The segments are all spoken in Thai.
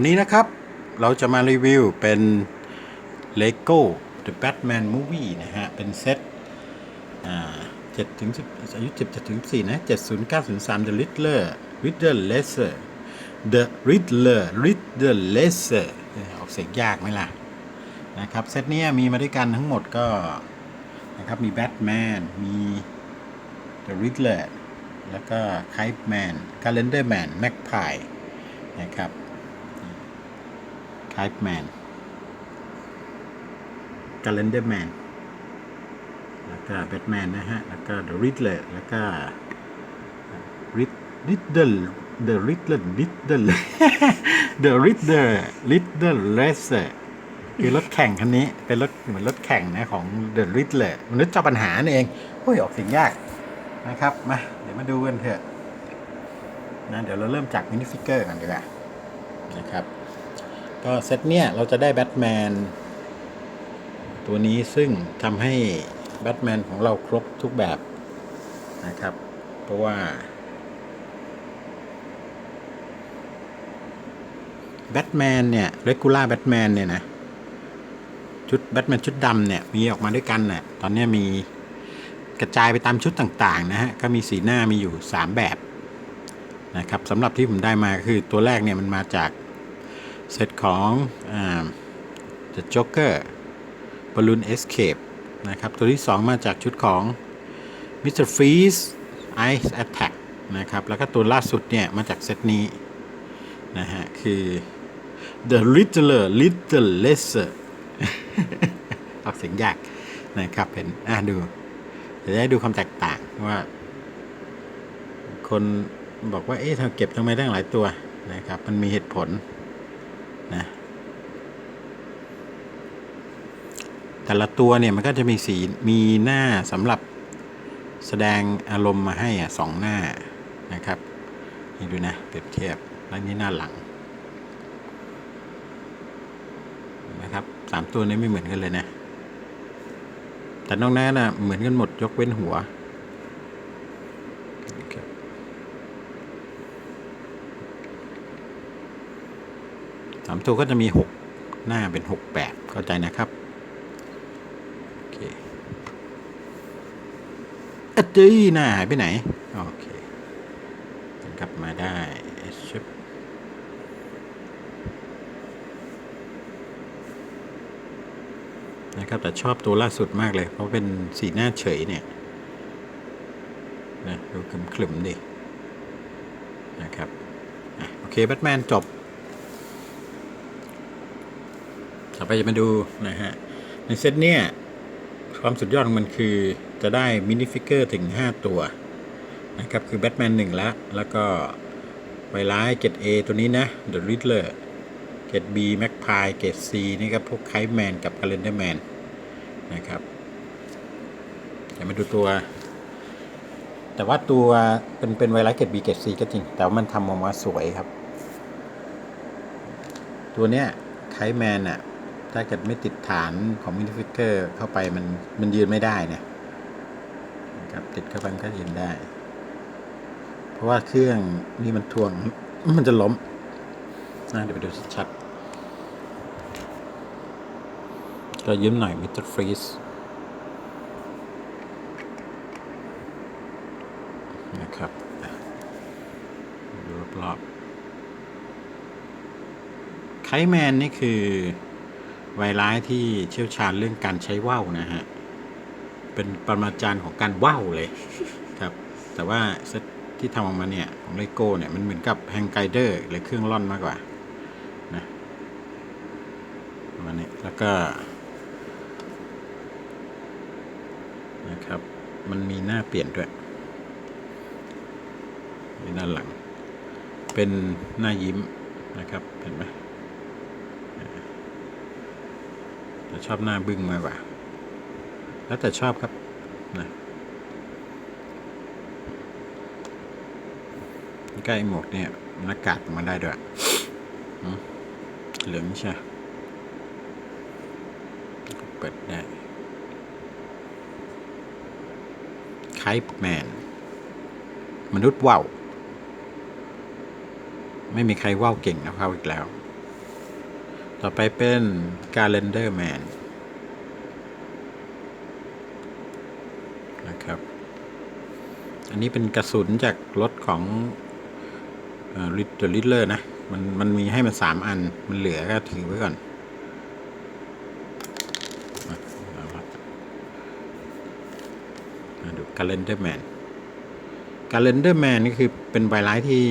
วันนี้นะครับเราจะมารีวิวเป็น Lego The Batman Movie นะฮะ เป็นเซตเจ็ดถึงสิบอายุเจ็ดถึงสี่นะเจ็ดศูนย์เก้าศูนย์สาม The Riddler Riddler Lesser The Riddler Riddler Lesser ออกเสียงยากไหมล่ะ นะครับ เซตนี้มีมาด้วยกันทั้งหมดก็ นะครับ มีแบทแมนมี The Riddler แล้วก็ไค Kite Man Calendar Man Magpie นะครับ Kite Man Calendar Man แล้วก็ Batman นะฮะ แล้วก็ The Riddler แล้วก็ Rid Riddler The Riddler Riddler The Riddler Riddler Racer คือรถแข่งคันนี้ เป็นรถเหมือนรถแข่งนะของ The Riddler มนุษย์เจ้าปัญหานี่เองโอ้ยออกเสียงยากนะครับ มา เดี๋ยวมาดูกันเถอะนะเดี๋ยวเราเริ่มจากมินิฟิกเกอร์กันดีกว่านะครับ ก็เซตเนี้ยเราจะได้แบทแมนตัวนี้ซึ่งทำให้แบทแมนของเราครบทุกแบบนะครับ เพราะว่าแบทแมนเนี่ยเรกูล่าแบทแมนเนี่ยนะชุดแบทแมนชุดดำเนี่ย มีออกมาด้วยกันน่ะตอนนี้มีกระจายไปตามชุดต่างๆนะฮะ ก็มีสีหน้ามีอยู่ 3 แบบนะครับสำหรับที่ผมได้มาคือตัวแรกเนี่ยมันมาจาก เซตของอ่า The Joker Balloon Escape นะครับ ตัวที่ 2 มาจากชุดของ Mr. Freeze Ice Attack นะครับ แล้วก็ตัวล่าสุดเนี่ย มาจากเซตนี้ นะฮะ คือ The Riddler Little Lesser ออกเสียงยากนะครับเห็นอะดูจะได้ดูความแตกต่างว่า คนบอกว่า เอ๊ะทำเก็บทำไมตั้งหลายตัวนะครับ มันมีเหตุผล นะ แต่ละตัวเนี่ยมันก็จะมีสีมีหน้าสำหรับแสดงอารมณ์มาให้อะสองหน้านะครับนี่ดูนะเปรียบเทียบแล้วนี่หน้าหลังนะครับสามตัวนี้ไม่เหมือนกันเลยนะ แต่นอกนั้นนะเหมือนกันหมดยกเว้นหัวสามตัวก็จะมีหกหน้าเป็นหกแบบเข้าใจนะครับ โอเค อจีหน้าหายไปไหน โอเคกลับมาได้ชึบนะครับแต่ชอบตัวล่าสุดมากเลย เพราะเป็นสีหน้าเฉยเนี่ยนะดูคลึมๆดิ นะครับโอเคแบทแมนจบ ต่อไปจะมาดูนะฮะ ในเซตเนี่ย ความสุดยอดของมันคือ จะได้มินิฟิกเกอร์ถึง 5 ตัวนะครับคือแบทแมน1แล้วแล้วก็ไวร้าย 7A ตัวนี้นะ The Riddler เกต B แม็กพายเกต C นี่ก็พวกไคแมนกับ Calendar Man นนะครับเดี๋ยวมาดูตัว แต่ว่าตัวเป็นเป็นไวร้ายเกต B เกต C ก็จริง แต่ว่ามันทำออกมาสวยครับ ตัวเนี้ยไคแมนอะถ้าเกิดไม่ติดฐานของมินิฟิกเกอร์เข้าไปมันมันยืนไม่ได้เนี่ย นะครับ ติดเข้าไปมันก็เยืนได้ เพราะว่าเครื่องนี่มันทวงมันจะล้มนะเดี๋ยวไปดูชัดๆก็ยืมหน่อยมิสเตอร์ฟรีสนะครับดูรอบๆไคแมนนี่คือไวร้ายที่เชี่ยวชาญเรื่องการใช้ว่าวนะฮะ เป็นปรมาจารย์ของการว่าวเลยครับ แต่ว่าเซตที่ทำออกมาเนี่ย ของเลโก้เนี่ย มันเหมือนกับแฮงไกเดอร์หรือเครื่องร่อนมากกว่านะประมาณนี้แล้วก็นะครับ มันมีหน้าเปลี่ยนด้วยมีด้านหลัง เป็นหน้ายิ้มนะครับ เห็นไหมแต่ชอบหน้าบึ้งมากกว่า แล้วแต่ชอบครับนะใกล้หมวกเนี่ยหน้ากากมาได้ด้วยอืมเหลืองใช่เปิดได้ไคป์แมน มนุษย์ว่าวไม่มีใครว่าวเก่งนะเขาอีกแล้ว ต่อไปเป็น Calendar Man นะครับ อั นนี้เป็นกระสุนจากรถของริดเดอริเลอร์นะ มันมันมีให้มันสามอัน มันเหลือก็ถือไว้ก่อนมาเอาละมาดู Calendar Man Calendar Man นี่คือเป็นไวรัสที่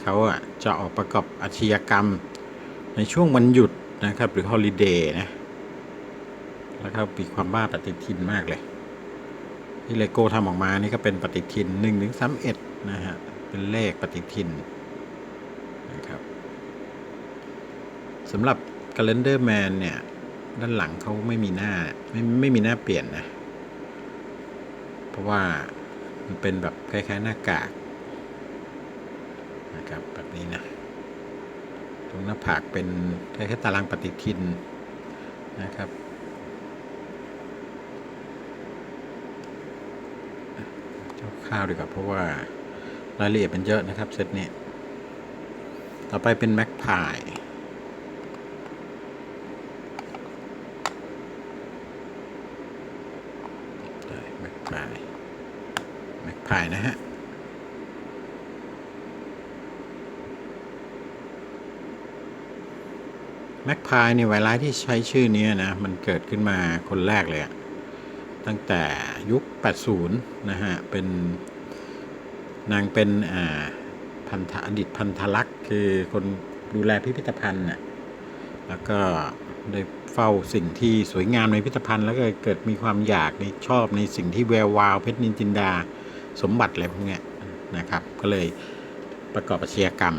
เขาอะจะออกประกอบอาชญากรรมในช่วงวันหยุดนะครับ หรือฮอลิเดย์นะ แล้วก็มีความบ้าปฏิทินมากเลย ที่เลโก้ทำออกมานี่ก็เป็นปฏิทินหนึ่งถึงสามเอ็ดนะฮะ เป็นเลขปฏิทินนะครับสำหรับ Calendar Man เนี่ย ด้านหลังเขาไม่มีหน้าไม่ไม่มีหน้าเปลี่ยนนะ เพราะว่ามันเป็นแบบคล้ายๆหน้ากากนะครับแบบนี้นะ ตรงหน้าผากเป็นคล้ายๆตารางปฏิทินนะครับ ข้าวดีกว่าเพราะว่ารายละเอียดมันเยอะนะครับเซตนี้ ต่อไปเป็นแม็กพายแม็กพายแม็กพายนะฮะแม็กพายนี่ไวรัสที่ใช้ชื่อนี้นะ มันเกิดขึ้นมาคนแรกเลยอะ ตั้งแต่ยุค 80 นะฮะ เป็นนางเป็นอ่าพันธะอดีตพันธลักษ์คือคนดูแลพิพิธภัณฑ์น่ะแล้วก็ได้เฝ้าสิ่งที่สวยงามในพิพิธภัณฑ์ แล้วก็เกิดมีความอยากในชอบในสิ่งที่แวววาวเพชรนินจินดาสมบัติอะไรพวกเนี้ยนะครับ ก็เลยประกอบอาชญากรรม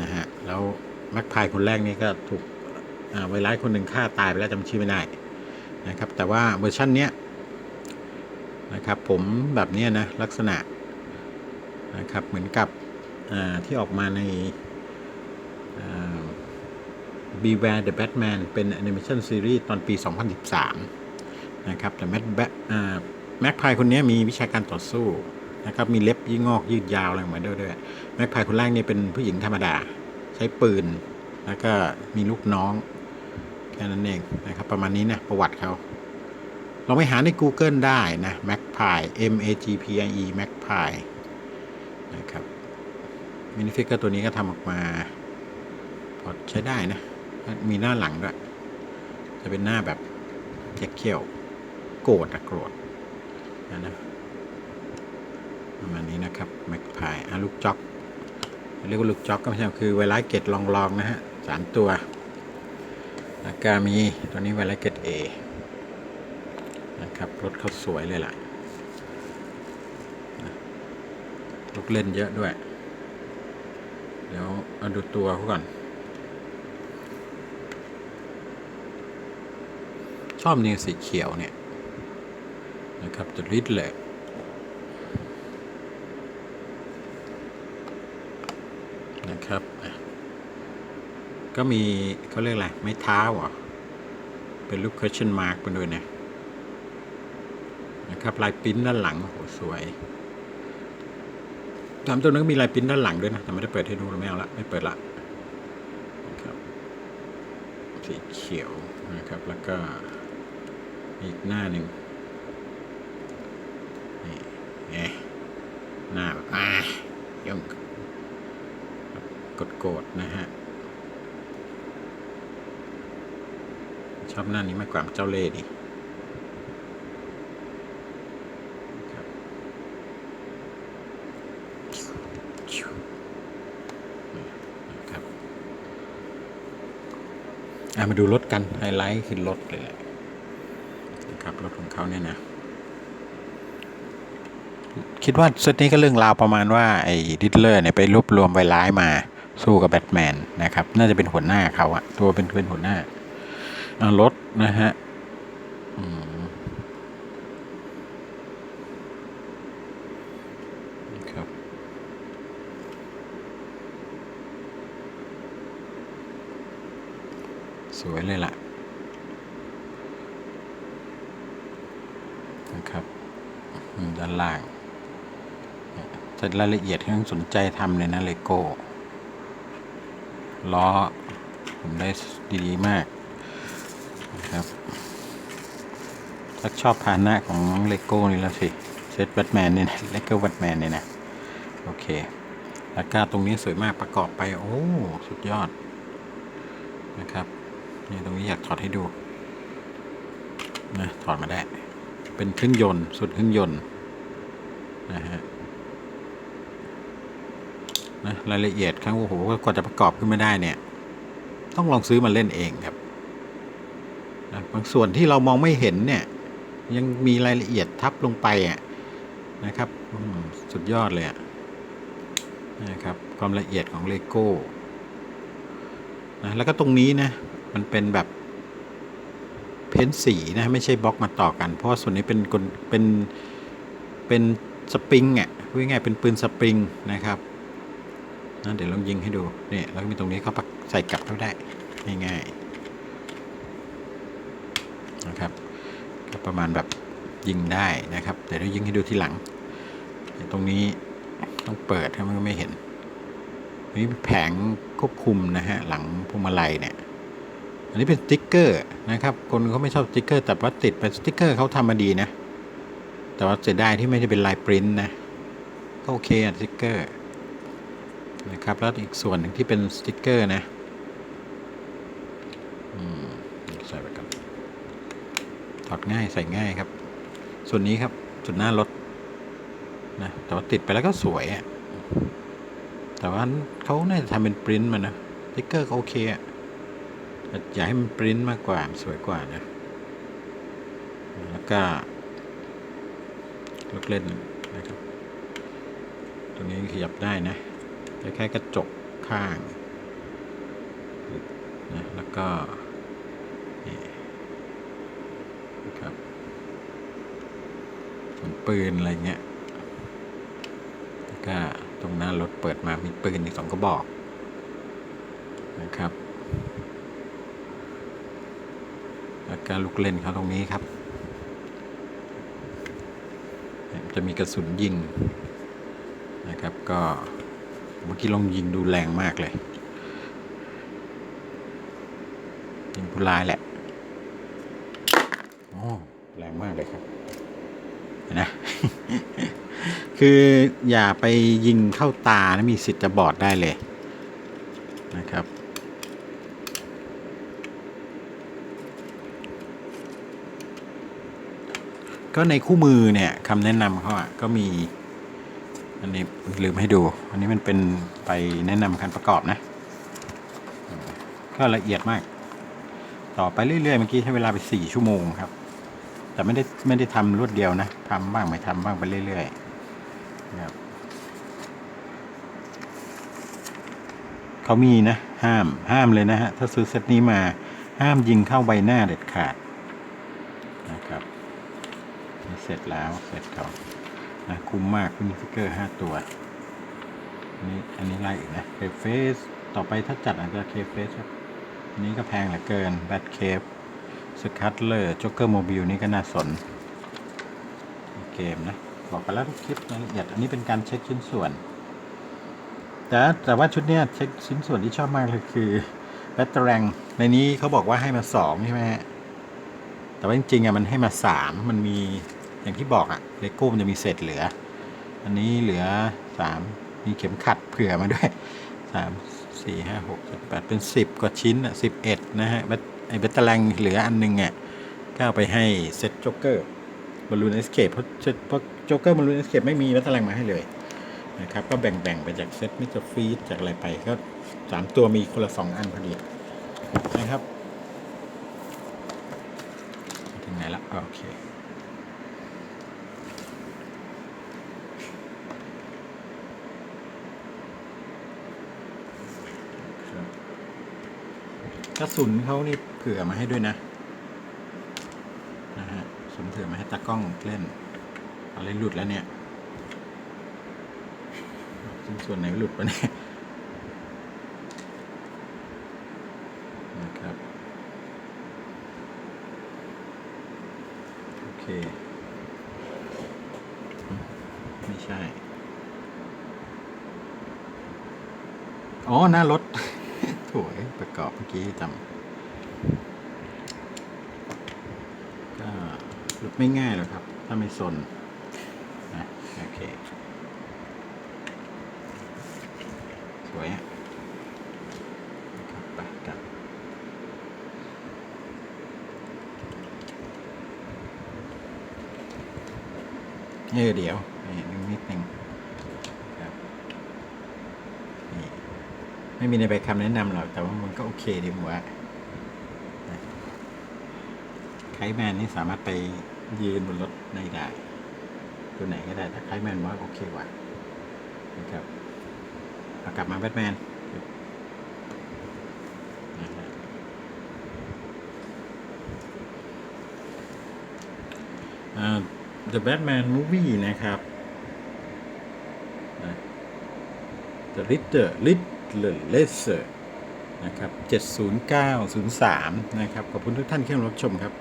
นะฮะ แล้วแม็กพายคนแรกนี่ก็ถูกอ่าไวรัสคนหนึ่งฆ่าตายไปแล้วจำชื่อไม่ได้นะครับ แต่ว่าเวอร์ชันเนี้ย นะครับ ผมแบบนี้นะลักษณะนะครับเหมือนกับที่ออกมาใน Beware the Batman เป็นแอนิเมชันซีรีส์ตอนปี 2013 นะครับ แต่แม็กแม็กพายคนนี้มีวิชาการต่อสู้นะครับมีเล็บยืดงอกยืดยาวอะไรมือนด้วยด้วยแม็กพายคนแรกนี่เป็นผู้หญิงธรรมดา ใช้ปืน แล้วก็มีลูกน้อง แค่นั้นเองนะครับ ประมาณนี้นะประวัติเขา ลองไปหาใน Google ได้นะ Magpie M A G P I E Magpie นะครับมินิฟิกเกอร์ตัวนี้ก็ทำออกมา พอใช้ได้นะ มีหน้าหลังด้วย จะเป็นหน้าแบบแจ็คเขียวโกรธอะโกรธนะนะประมาณนี้นะครับ Magpie อะลูกจ็อก เรียกว่าลูกจ็อกก็ไม่ใช่คือไวรัสเกตลองๆนะฮะสามตัว แล้วก็มีตัวนี้ไวรัสเกต A นะครับ รถเขาสวยเลยล่ะลูกเล่นเยอะด้วย เดี๋ยวเอาดูตัวเขาก่อน ชอบนี่สีเขียวเนี่ย นะครับจะริดเลยนะครับ ก็มีเขาเรียกอะไร ไม้เท้าเหรอเป็นลูก question mark ไปด้วยเนี่ย นะครับลายปิ้นด้านหลังโอ้โหสวยตามตัวนั้นก็มีลายปิ้นด้านหลังด้วยนะแต่ไม่ได้เปิดให้ดูไม่เอาละไม่เปิดละนะครับสีเขียวนะครับแล้วก็อีกหน้าหนึ่งนี่ไงหน้าแบบอะย่งกดๆนะฮะชอบหน้านี้มากกว่าเจ้าเล่ห์ดิ ครับอะ มาดูรถกัน ไฮไลท์คือรถเลยแหละนะครับรถของเขาเนี่ยนะ คิดว่าเซตนี้ก็เรื่องราวประมาณว่า ไอ้ดิดเลอร์เนี่ยไปรวบรวมไวร้ายมาสู้กับแบทแมนนะครับ น่าจะเป็นหัวหน้าเขาอะตัวเป็นเป็นหัวหน้าอะรถนะฮะอืมครับ ส วยเลยล่ะนะครับด้านล่างจะรายละเอียดที่ต้องสนใจทำเลยนะเลโก้ล้อ ผมได้ดีๆมากนะครับถ้าชอบพาหนะของเลโก้นี่แล้วสิเซตแบทแมนเนี่ยเลโก้แบทแมนเนี่ยนะ โอเคแล้วก็ตรงนี้สวยมากประกอบไป โอ้ สุดยอดนะครับ นี่ตรงนี้อยากถอดให้ดูนะถอดมาได้ เป็นเครื่องยนต์สุดเครื่องยนต์นะฮะนะรายละเอียดครับโอ้โหกว่าจะประกอบขึ้นมาได้เนี่ย ต้องลองซื้อมาเล่นเองครับนะบางส่วนที่เรามองไม่เห็นเนี่ย ยังมีรายละเอียดทับลงไปอะนะครับสุดยอดเลยอะนะครับความละเอียดของเลโก้นะแล้วก็ตรงนี้นะ มันเป็นแบบเพ้นสีนะไม่ใช่บล็อกมาต่อกัน เพราะว่าส่วนนี้เป็นกลเป็นเป็นสปริงอะพูดง่ายเป็นปืนสปริงนะครับนะเดี๋ยวลองยิงให้ดูเนี่ยแล้วมีตรงนี้เขาปักใส่กลับเข้าได้ง่ายๆนะครับก็ประมาณแบบยิงได้นะครับเดี๋ยวเรายิงให้ดูทีหลัง ตรงนี้ต้องเปิดถ้ามันไม่เห็นนี่แผงควบคุมนะฮะหลังพวงมาลัยเนี่ย อันนี้เป็นสติ๊กเกอร์นะครับคนเขาไม่ชอบสติ๊กเกอร์แต่ว่าติดเป็นสติ๊กเกอร์เขาทำมาดีนะ แต่ว่าเสียดายที่ไม่ได้เป็นลายปริ้นท์นะก็โอเคอะสติ๊กเกอร์นะครับแล้วอีกส่วนหนึ่งที่เป็นสติ๊กเกอร์นะอืมใส่ไปกันถอดง่ายใส่ง่ายครับ ส่วนนี้ครับส่วนหน้ารถนะแต่ว่าติดไปแล้วก็สวยอะแต่ว่าเขาน่าจะทำเป็นปริ้นท์มานะสติ๊กเกอร์ก็โอเคอะ อยากให้มันปริ้นมากกว่าสวยกว่านะ แล้วก็ลูกเล่นนะครับตัวนี้ขยับได้นะคล้ายๆกระจกข้างนะแล้วก็นี่นะครับส่วนปืนอะไรเงี้ยแล้วก็ตรงหน้ารถเปิดมามีปืนอีกสองกระบอกนะครับ แล้วก็ลูกเล่นเขาตรงนี้ครับ จะมีกระสุนยิงนะครับ ก็เมื่อกี้ลองยิงดูแรงมากเลย ยิงผู้ร้ายแหละโอ้แรงมากเลยครับนะคืออย่าไปยิงเข้าตานะมีสิทธิ์จะบอดได้เลยนะครับ ก็ในคู่มือเนี่ยคำแนะนำเขาอะก็มี อันนี้ลืมให้ดู อันนี้มันเป็นไปแนะนำการประกอบนะ ก็ละเอียดมาก ต่อไปเรื่อยๆเมื่อกี้ใช้เวลาไปสี่ชั่วโมงครับ แต่ไม่ได้ไม่ได้ทำรวดเดียวนะทำบ้างไม่ทำบ้างไปเรื่อยๆนะครับเขามีนะ ห้ามห้ามเลยนะฮะ ถ้าซื้อเซตนี้มาห้ามยิงเข้าใบหน้าเด็ดขาดนะครับ นี่ เสร็จแล้วเสร็จเขานะคุ้มมากมีฟิกเกอร์ห้าตัวนนี้อันนี้ไล่อีกนะเคฟเฟสต่อไปถ้าจัดอาจจะเคฟเฟสครับอันนี้ก็แพงเหลือเกินแบทเคฟสคัตเลอร์จ็อกเกอร์โมบิลนี่ก็น่าสน เกมนะ บอกไปแล้วทุกคลิปรายละเอียด อันนี้เป็นการเช็คชิ้นส่วน แต่แต่ว่าชุดเนี้ยเช็คชิ้นส่วนที่ชอบมากเลยคือแบตเตอรี่ในนี้เขาบอกว่าให้มาสองใช่ไหมฮะแต่ว่าจริงๆอะมันให้มาสามมันมี อย่างที่บอกอะเลโก้มันจะมีเศษเหลือ อันนี้เหลือสามมีเข็มขัดเผื่อมาด้วยสามสี่ห้าหกเจ็ดแปดเป็นสิบกว่าชิ้นอะสิบเอ็ดนะฮะไอ้แบตเตอรี่เหลืออันหนึงอะก็เอาไปให้เซตโจ๊กเกอร์บอลลูนเอสเคปเพราะเพราะโจ๊กเกอร์บอลลูนเอสเคปไม่มีแบตเตอรี่มาให้เลยนะครับก็แบ่งๆไปจากเซตมิสเตอร์ฟีดจากอะไรไปก็สามตัวมีคนละสองอันพอดีนะครับ ถึงไหนละโอเค กระสุนเขานี่เผื่อมาให้ด้วยนะนะฮะสมเผื่อมาให้ตากล้องเล่นอะไรหลุดแล้วเนี่ยส่วนไหนหลุดปะเนี่ยนะครับโอเคไม่ใช่ อ๋อ หน้ารถ กอบเมื่อกี้จำก็หลุดไม่ง่ายหรอกครับ ถ้าไม่สนนะโอเค สวยอะครับไปกันเออเดี๋ยวนี่นิดนึงครับนี่ ไม่มีในใบคำแนะนำหรอก แต่ว่ามันก็โอเคดีหมวะนะไคแมนนี่สามารถไปยืนบนรถในได้ตัวไหนก็ได้แต่ไคแมนว่าโอเคกว่านะครับเอากลับมาแบทแมนนะฮะอ่า The Batman Movie นะครับนะ The Riddler Riddler Lesser นะครับ 70903 นะครับ ขอบคุณทุกท่านที่เข้ารับชมครับ